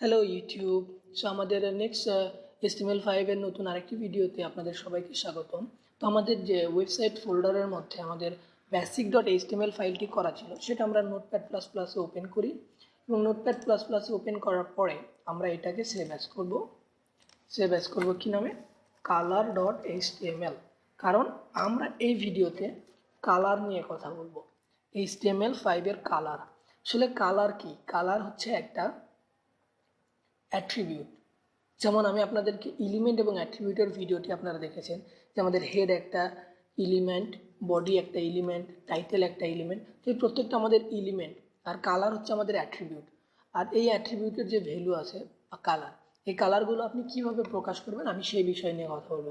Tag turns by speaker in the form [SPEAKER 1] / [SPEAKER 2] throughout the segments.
[SPEAKER 1] Hello YouTube so আমাদের next HTML ফাইভের নতুন আরেকটি ভিডিওতে আপনাদের সবাইকে স্বাগতম। তো আমাদের যে ওয়েবসাইট ফোল্ডারের মধ্যে আমাদের বেসিক ডট এইচটিএমএল ফাইলটি করা ছিল, সেটা আমরা নোটপ্যাড প্লাস প্লাসে ওপেন করি। এবং নোটপ্যাড প্লাস প্লাসে ওপেন করার পরে আমরা এটাকে সেভ অ্যাজ করব। সেভ অ্যাজ করব কী নামে? কালার ডট এইচটিএমএল কারণ আমরা এই ভিডিওতে কালার নিয়ে কথা বলব। এইচটিএমএল ফাইভের কালার আসলে কালার কি? কালার হচ্ছে একটা অ্যাট্রিবিউট যেমন আমি আপনাদেরকে এলিমেন্ট এবং অ্যাট্রিবিউটের ভিডিওটি আপনারা দেখেছেন যে আমাদের হেড একটা এলিমেন্ট বডি একটা এলিমেন্ট টাইটেল একটা এলিমেন্ট তো এই প্রত্যেকটা আমাদের এলিমেন্ট আর কালার হচ্ছে আমাদের অ্যাট্রিবিউট আর এই অ্যাট্রিবিউটের যে ভ্যালু আছে, বা কালার এই কালারগুলো আপনি কীভাবে প্রকাশ করবেন আমি সেই বিষয় নিয়ে কথা বলব।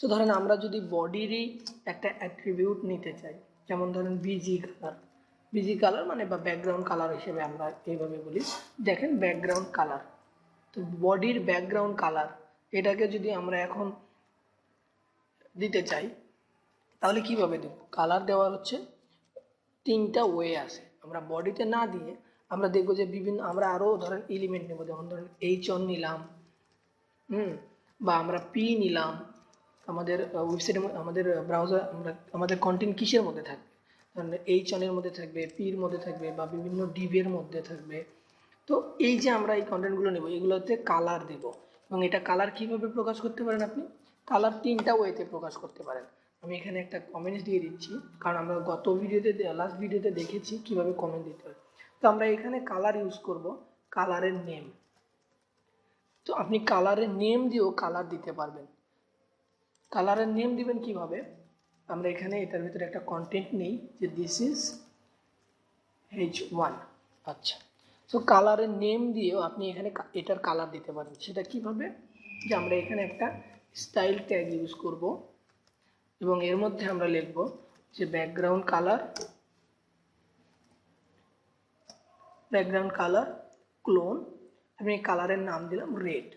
[SPEAKER 1] তো ধরেন আমরা যদি বডিরই একটা অ্যাট্রিবিউট নিতে চাই, যেমন ধরেন বিজি কালার বিজি কালার মানে বা ব্যাকগ্রাউন্ড কালার হিসেবে আমরা এইভাবে বলি। দেখেন ব্যাকগ্রাউন্ড কালার তো বডির ব্যাকগ্রাউন্ড কালার এটাকে যদি আমরা এখন দিতে চাই, তাহলে কীভাবে দেব? কালার দেওয়ার হচ্ছে, তিনটা ওয়ে আছে। আমরা বডিতে না দিয়ে আমরা দেখব যে বিভিন্ন, আমরা আরও ধরেন এলিমেন্ট নেব, যেমন ধরেন এইচ অন নিলাম, হুম, বা আমরা পি নিলাম, আমাদের ওয়েবসাইটে আমাদের ব্রাউজার আমরা, আমাদের কন্টেন্ট কিসের মধ্যে থাকবে? ধরেন এইচ অনের মধ্যে থাকবে পির মধ্যে থাকবে, বা বিভিন্ন ডিভের মধ্যে থাকবে। তো এই যে আমরা এই কন্টেন্টগুলো নেব, এগুলোতে কালার দেব। এবং এটা কালার কীভাবে প্রকাশ করতে পারেন আপনি? কালার তিনটা ওয়েতে প্রকাশ করতে পারেন। আমি এখানে একটা কমেন্টস দিয়ে দিচ্ছি, কারণ আমরা গত ভিডিওতে লাস্ট ভিডিওতে দেখেছি কীভাবে কমেন্ট দিতে হয়। তো আমরা এখানে কালার ইউজ করব কালারের নেম তো আপনি কালারের নেম দিয়েও কালার দিতে পারবেন। কালারের নেম দিবেন কীভাবে? আমরা এখানে এটার ভিতরে একটা কন্টেন্ট নেই, যে দিস ইজ এইচ ওয়ান আচ্ছা। সো কালারের নেম দিয়েও আপনি এখানে এটার কালার দিতে পারেন। সেটা কীভাবে? যে আমরা এখানে একটা স্টাইল ট্যাগ ইউজ করব। এবং এর মধ্যে আমরা লিখব যে background colour background colour colon আমি কালারের নাম দিলাম রেড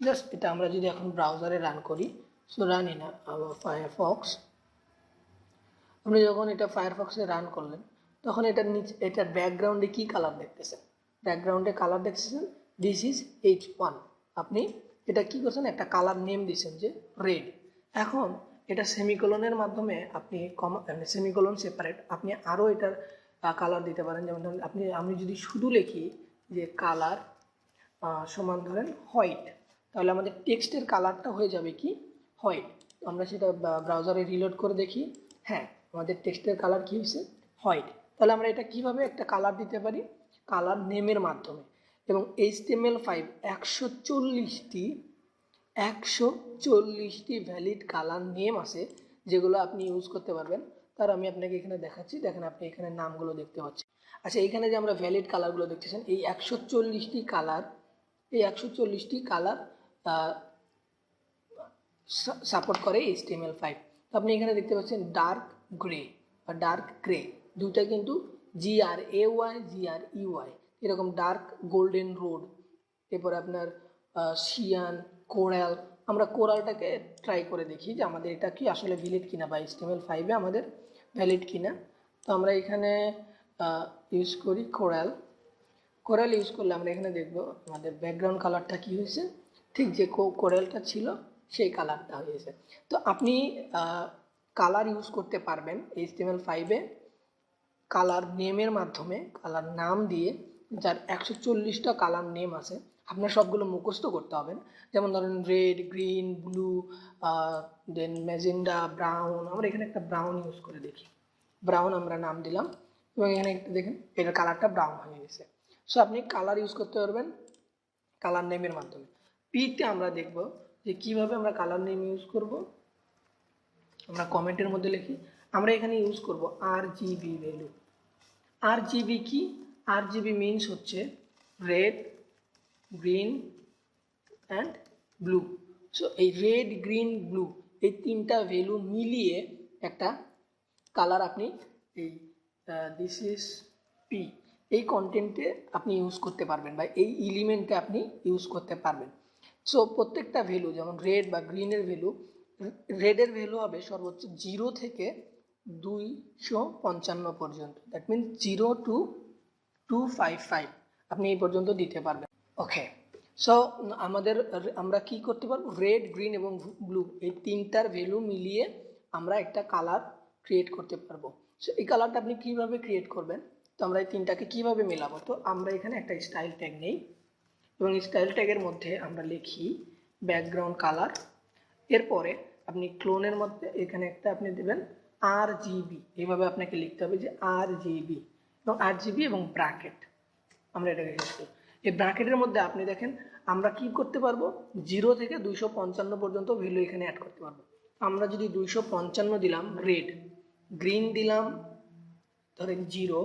[SPEAKER 1] জাস্ট এটা আমরা যদি এখন ব্রাউজারে রান করি সো রান ইন ফায়ারফক্স আপনি যখন এটা ফায়ারফক্সে রান করলেন তখন এটার নিচে, এটার ব্যাকগ্রাউন্ডে কী কালার দেখতেছেন? ব্যাকগ্রাউন্ডে কালার দেখতেছেন? দিস ইজ এইচ ওয়ান আপনি এটা কি করছেন? একটা কালার নেম দিয়েছেন যে রেড এখন এটা সেমিকোলনের মাধ্যমে আপনি কম সেমিকোলন সেপারেট আপনি আরও এটার কালার দিতে পারেন। যেমন ধরেন, আপনি, আমি যদি শুধু লিখি যে কালার সমান ধরেন হোয়াইট তাহলে আমাদের টেক্সটের কালারটা হয়ে যাবে কি? হোয়াইট আমরা সেটা ব্রাউজারে রিলোড করে দেখি। হ্যাঁ আমাদের টেক্সটের কালার কী হয়েছে? হোয়াইট তাহলে আমরা এটা কীভাবে একটা কালার দিতে পারি? কালার নেমের মাধ্যমে। এবং এইচটিএমএল ফাইভ একশো চল্লিশটি একশো চল্লিশটি ভ্যালিড কালার নেম আছে যেগুলো আপনি ইউজ করতে পারবেন। তার আমি আপনাকে এখানে দেখাচ্ছি। দেখেন আপনি এখানে নামগুলো দেখতে পাচ্ছেন। আচ্ছা এখানে যে আমরা ভ্যালিড কালারগুলো দেখতেছেন, এই একশো চল্লিশটি কালার এই একশো চল্লিশটি কালার সাপোর্ট করে এইচটিএমএল ফাইভ আপনি এখানে দেখতে পাচ্ছেন ডার্ক গ্রে বা ডার্ক গ্রে দুইটা কিন্তু G R A Y G R E Y এরকম ডার্ক গোল্ডেন রোড এরপরে আপনার শিয়ান কোরাল, আমরা কোরালটাকে ট্রাই করে দেখি যে আমাদের এটা কি আসলে ভ্যালিড কিনা বা এইচটিএমএল ফাইভে আমাদের ভ্যালিড কিনা। তো আমরা এখানে ইউজ করি কোরাল। কোরাল ইউজ করলে আমরা এখানে দেখব আমাদের ব্যাকগ্রাউন্ড কালারটা কি হয়েছে। ঠিক যে কোরালটা ছিল সেই কালারটা হয়েছে। তো আপনি কালার ইউজ করতে পারবেন এইচটিএমএল ফাইভে কালার নেমের মাধ্যমে কালার নাম দিয়ে যার একশো চল্লিশটা কালার নেম আছে, আপনার সবগুলো মুখস্থ করতে হবে। না। যেমন ধরেন red green blue then magenta brown আমরা এখানে একটা ব্রাউন ইউজ করে দেখি। ব্রাউন আমরা নাম দিলাম, এবং এখানে একটা দেখেন এটার কালারটা ব্রাউন হয়ে গেছে। সো আপনি কালার ইউজ করতে পারবেন কালার নেমের মাধ্যমে। পিতে আমরা দেখব যে কীভাবে আমরা কালার নেম ইউজ করব। আমরা কমেন্টের মধ্যে লিখি। আমরা এখানে ইউজ করব R G B value R G B কি? আর জিবি মিনস হচ্ছে red green and blue so এই রেড গ্রিন ব্লু এই তিনটা ভ্যালু মিলিয়ে একটা কালার আপনি এই দিস ইজ পি এই কন্টেন্টে আপনি ইউজ করতে পারবেন বা এই এলিমেন্টে আপনি ইউজ করতে পারবেন। সো প্রত্যেকটা ভ্যালু যেমন রেড বা গ্রিনের ভ্যালু রেডের ভ্যালু হবে সর্বোচ্চ জিরো থেকে দুইশো পঞ্চান্ন পর্যন্ত। That means zero two two five five আপনি এই পর্যন্ত দিতে পারবেন। ওকে সো আমাদের আমরা কি করতে পারব? রেড গ্রিন এবং ব্লু এই তিনটার ভ্যালু মিলিয়ে আমরা একটা কালার ক্রিয়েট করতে পারব। সো এই কালারটা আপনি কীভাবে ক্রিয়েট করবেন? তো আমরা এই তিনটাকে কীভাবে মেলাবো? তো আমরা এখানে একটা স্টাইল ট্যাগ নেই। এবং স্টাইল ট্যাগের মধ্যে আমরা লিখি ব্যাকগ্রাউন্ড কালার এরপরে আপনি ক্লোনের মধ্যে এখানে একটা আপনি দেবেন। আর জিবি এইভাবে আপনাকে লিখতে হবে যে আর জিবি এবং আর জিবি এবং ব্র্যাকেট আমরা এটাকে ইউজ করি এই ব্র্যাকেটের মধ্যে আপনি দেখেন, আমরা কি করতে পারব? জিরো থেকে দুইশো পঞ্চান্ন পর্যন্ত ভ্যালু এখানে অ্যাড করতে পারব। আমরা যদি দুইশো পঞ্চান্ন দিলাম রেড গ্রিন দিলাম, ধরেন জিরো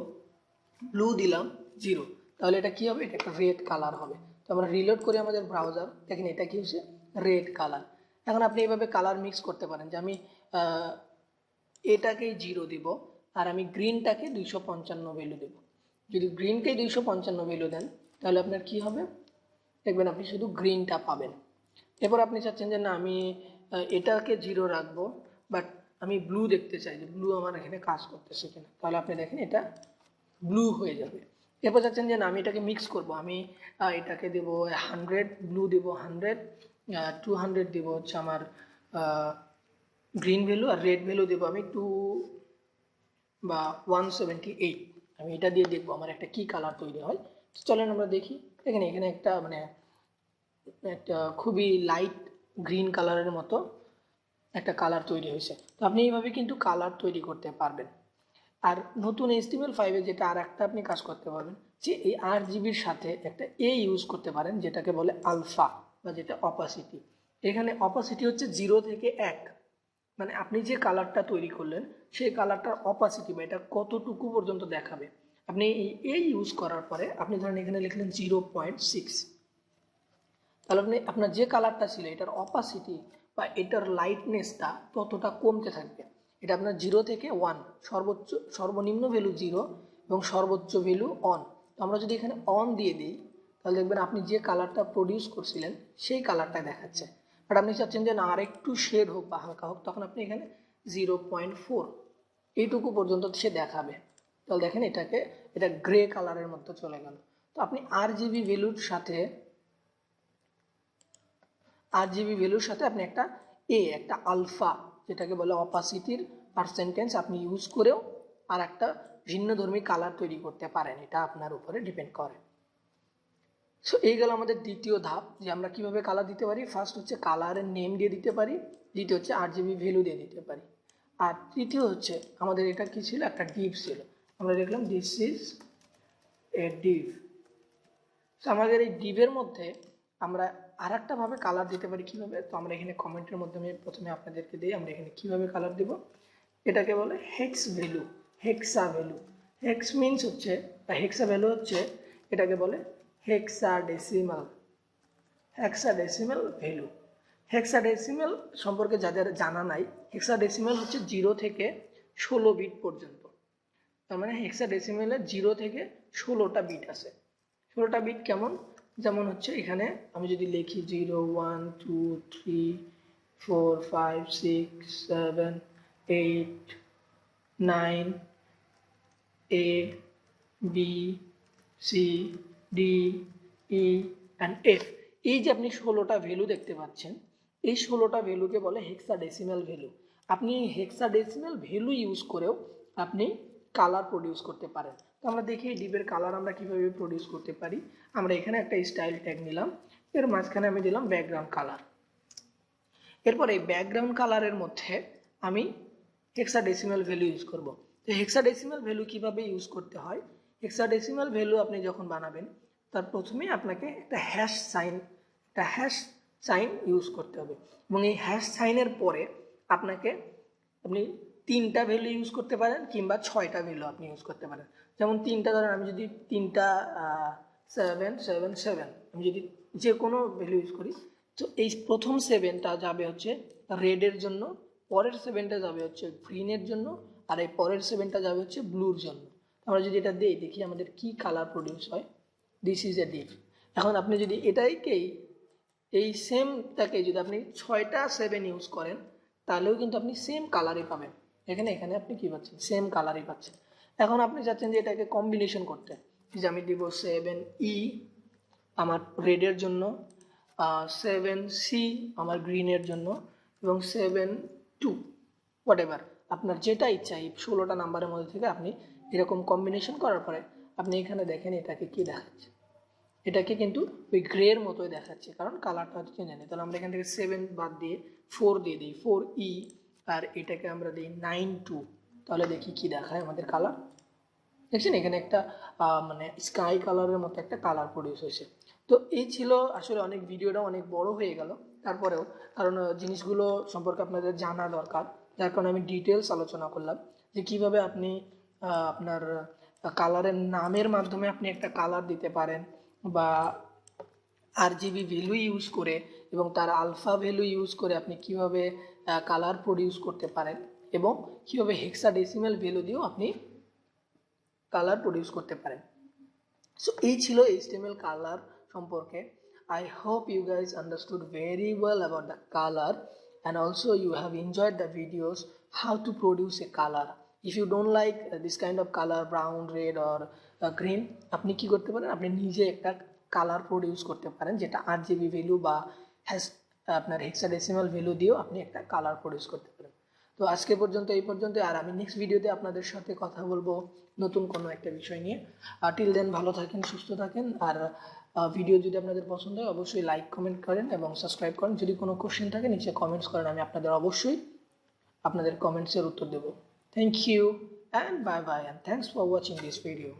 [SPEAKER 1] ব্লু দিলাম জিরো তাহলে এটা কি হবে? এটা একটা রেড কালার হবে। তো আমরা রিলোড করি আমাদের ব্রাউজার দেখেন এটা কি হচ্ছে রেড কালার এখন আপনি এইভাবে কালার মিক্স করতে পারেন। যে আমি এটাকেই জিরো দিব আর আমি গ্রিনটাকে দুইশো পঞ্চান্ন ভ্যালু দেব। যদি গ্রিনকে দুইশো পঞ্চান্ন ভ্যালু দেন, তাহলে আপনার কি হবে? দেখবেন আপনি শুধু গ্রিনটা পাবেন। এরপর আপনি চাচ্ছেন যে না, আমি এটাকে জিরো রাখব বাট আমি ব্লু দেখতে চাই যে ব্লু আমার এখানে কাজ করতেছে কিনা। তাহলে আপনি দেখেন এটা ব্লু হয়ে যাবে। এরপর চাচ্ছেন যে না, আমি এটাকে মিক্স করব। আমি এটাকে দেব হান্ড্রেড ব্লু দেব হান্ড্রেড টু হান্ড্রেড দেবো হচ্ছে আমার গ্রিন ভ্যালু আর রেড ভ্যালু দেবো আমি টু বা ওয়ান সেভেন্টি এইট আমি এটা দিয়ে দেখব আমার একটা কি কালার তৈরি হয়। চলেন আমরা দেখি। এখানে এখানে একটা মানে একটা খুবই লাইট গ্রিন কালারের মতো একটা কালার তৈরি হয়েছে। তো আপনি এইভাবে কিন্তু কালার তৈরি করতে পারবেন। আর নতুন এইচটিএমএল ফাইভে যেটা আর একটা আপনি কাজ করতে পারবেন যে এই আট জিবির সাথে একটা এ ইউজ করতে পারেন, যেটাকে বলে আলফা বা যেটা অপাসিটি এখানে অপাসিটি হচ্ছে জিরো থেকে এক। মানে আপনি যে কালারটা তৈরি করলেন, সেই কালারটার অপাসিটি বা এটা কতটুকু পর্যন্ত দেখাবে? আপনি এই ইউজ করার পরে আপনি ধরেন এখানে লিখলেন জিরো পয়েন্ট সিক্স তাহলে আপনি, আপনার যে কালারটা ছিল, এটার অপাসিটি বা এটার লাইটনেসটা ততটা কমতে থাকবে। এটা আপনার জিরো থেকে ওয়ান সর্বোচ্চ, সর্বনিম্ন ভ্যালু জিরো এবং সর্বোচ্চ ভ্যালু অন তো আমরা যদি এখানে অন দিয়ে দিই, তাহলে দেখবেন আপনি যে কালারটা প্রডিউস করছিলেন, সেই কালারটা দেখাচ্ছে। বাট আপনি চাচ্ছেন যে না আর একটু শেড হোক বা হালকা হোক, তখন আপনি এখানে জিরো পয়েন্ট ফোর এইটুকু পর্যন্ত সে দেখাবে। তাহলে দেখেন এটাকে, এটা গ্রে কালারের মধ্যে চলে গেল। তো আপনি আর জিবি ভ্যালুর সাথে আর জিবি ভ্যালুর সাথে আপনি একটা এ একটা আলফা যেটাকে বলে অপাসিটির পার্সেন্টেজ আপনি ইউজ করেও আর একটা ভিন্ন ধর্মী কালার তৈরি করতে পারেন। এটা আপনার উপরে ডিপেন্ড করে। সো এই গেল আমাদের দ্বিতীয় ধাপ, যে আমরা কীভাবে কালার দিতে পারি? ফার্স্ট হচ্ছে কালারের নেম দিয়ে দিতে পারি, দ্বিতীয় হচ্ছে আর জিবি ভ্যালু দিয়ে দিতে পারি। আর তৃতীয় হচ্ছে আমাদের এটা কি ছিল? একটা ডিপ ছিল। আমরা দেখলাম দিস ইজ এ ডিপ তো আমাদের এই ডিপের মধ্যে আমরা আর ভাবে কালার দিতে পারি কীভাবে? তো আমরা এখানে কমেন্টের মাধ্যমে প্রথমে আপনাদেরকে দিই, আমরা এখানে কীভাবে কালার দেব? এটাকে বলে hex value hexa value hex means হচ্ছে, বা হেক্সা ভ্যালু হচ্ছে, এটাকে বলে hexadecimal hexadecimal value hexadecimal সম্পর্কে যাদের জানা নাই হেক্সা ডেসিমাল হচ্ছে জিরো থেকে ষোলো বিট পর্যন্ত। তার মানে হেক্সা ডেসিমেলে জিরো থেকে ষোলোটা বিট আছে। ষোলোটা বিট কেমন? যেমন হচ্ছে এখানে আমি যদি লিখি zero one two three four five six seven eight nine A B C D E and F এই যে আপনি ষোলোটা ভ্যালু দেখতে পাচ্ছেন, এই ষোলোটা ভ্যালুকে বলে হেক্সা ডেসিমেল ভ্যালু আপনি হেক্সা ডেসিমেল ভ্যালু ইউজ করেও আপনি কালার প্রডিউস করতে পারেন। তো আমরা দেখি এই ডিপের কালার আমরা কীভাবে প্রডিউস করতে পারি। আমরা এখানে একটা স্টাইল ট্যাগ নিলাম, এর মাঝখানে আমি দিলাম ব্যাকগ্রাউন্ড কালার এরপর এই ব্যাকগ্রাউন্ড কালারের মধ্যে আমি হেক্সাডেসিমাল ভ্যালু ইউজ করব। তো হেক্সাডেসিমাল ভ্যালু কীভাবে ইউজ করতে হয়? হেক্সাডেসিমাল ভ্যালু আপনি যখন বানাবেন, তার প্রথমে আপনাকে একটা হ্যাশ সাইন একটা হ্যাশ সাইন ইউজ করতে হবে। এবং এই হ্যাশ সাইনের পরে আপনাকে আপনি তিনটা ভ্যালু ইউজ করতে পারেন কিংবা ছয়টা ভ্যালু আপনি ইউজ করতে পারেন। যেমন তিনটা, ধরেন আমি যদি তিনটা সেভেন সেভেন সেভেন আমি যদি যে কোনো ভ্যালু ইউজ করি, তো এই প্রথম সেভেনটা যাবে হচ্ছে রেডের জন্য, পরের সেভেনটা যাবে হচ্ছে গ্রিনের জন্য, আর এই পরের সেভেনটা যাবে হচ্ছে ব্লুর জন্য। আমরা যদি এটা দিই, দেখি আমাদের কি কালার প্রডিউস হয়। দিস ইজ এ ডিপ এখন আপনি যদি এটাইকেই, এই সেমটাকে যদি আপনি ছয়টা সেভেন ইউজ করেন, তাহলেও কিন্তু আপনি সেম কালারই পাবেন। এখানে এখানে আপনি কি পাচ্ছেন? সেম কালারই পাচ্ছেন। এখন আপনি চাচ্ছেন যে এটাকে কম্বিনেশন করতে। যে আমি দিব সেভেন ই আমার রেডের জন্য সেভেন সি আমার গ্রিনের জন্য, এবং সেভেন টু হোয়াট এভার আপনার যেটা ইচ্ছা, এই ষোলোটা নাম্বারের মধ্যে থেকে আপনি এরকম কম্বিনেশন করার পরে আপনি এখানে দেখেন এটাকে কি দেখাচ্ছে। এটাকে কিন্তু ওই গ্রের মতোই দেখাচ্ছে, কারণ কালারটা হচ্ছে চেঞ্জ হয়নি তাহলে আমরা এখান থেকে সেভেন বাদ দিয়ে ফোর দিয়ে দিই। ফোর ই আর এটাকে আমরা দিই নাইন টু তাহলে দেখি কি দেখায় আমাদের কালার দেখছেন, এখানে একটা মানে স্কাই কালারের মতো একটা কালার প্রডিউস হয়েছে। তো এই ছিল আসলে অনেক ভিডিওটা অনেক বড় হয়ে গেল। তারপরেও কারণ জিনিসগুলো সম্পর্কে আপনাদের জানা দরকার। যার কারণে আমি ডিটেলস আলোচনা করলাম যে কীভাবে আপনি আপনার কালারের নামের মাধ্যমে আপনি একটা কালার দিতে পারেন বা আর জিবি ভ্যালু ইউজ করে এবং তার আলফা ভ্যালু ইউজ করে আপনি কীভাবে কালার প্রডিউস করতে পারেন এবং কীভাবে হেক্সাডেসিমাল ভ্যালু দিয়েও আপনি কালার প্রডিউস করতে পারেন। সো এই ছিল এইচটিএমএল কালার সম্পর্কে। I hope you guys understood very well about the colour and also you have enjoyed the videos how to produce a colour if you don't like this kind of colour brown red or green আপনি কি করতে পারেন? আপনি নিজে একটা colour produce করতে পারেন, যেটা আট জিবি ভ্যালু বা হ্যাস আপনার হেক্সাডেসিমাল ভ্যালু দিয়েও আপনি একটা কালার প্রডিউস করতে পারেন। তো আজকে পর্যন্ত, এই পর্যন্ত, আর আমি নেক্সট ভিডিওতে আপনাদের সাথে কথা বলব নতুন কোনো একটা বিষয় নিয়ে। আর টিল দেন ভালো থাকেন, সুস্থ থাকেন, আর ভিডিও যদি আপনাদের পছন্দ হয়, অবশ্যই লাইক কমেন্ট করেন এবং সাবস্ক্রাইব করেন। যদি কোনো কোশ্চেন থাকে, নিচে কমেন্টস করেন, আমি আপনাদের অবশ্যই আপনাদের কমেন্টসের উত্তর দেবো। Thank you and bye bye and thanks for watching this video.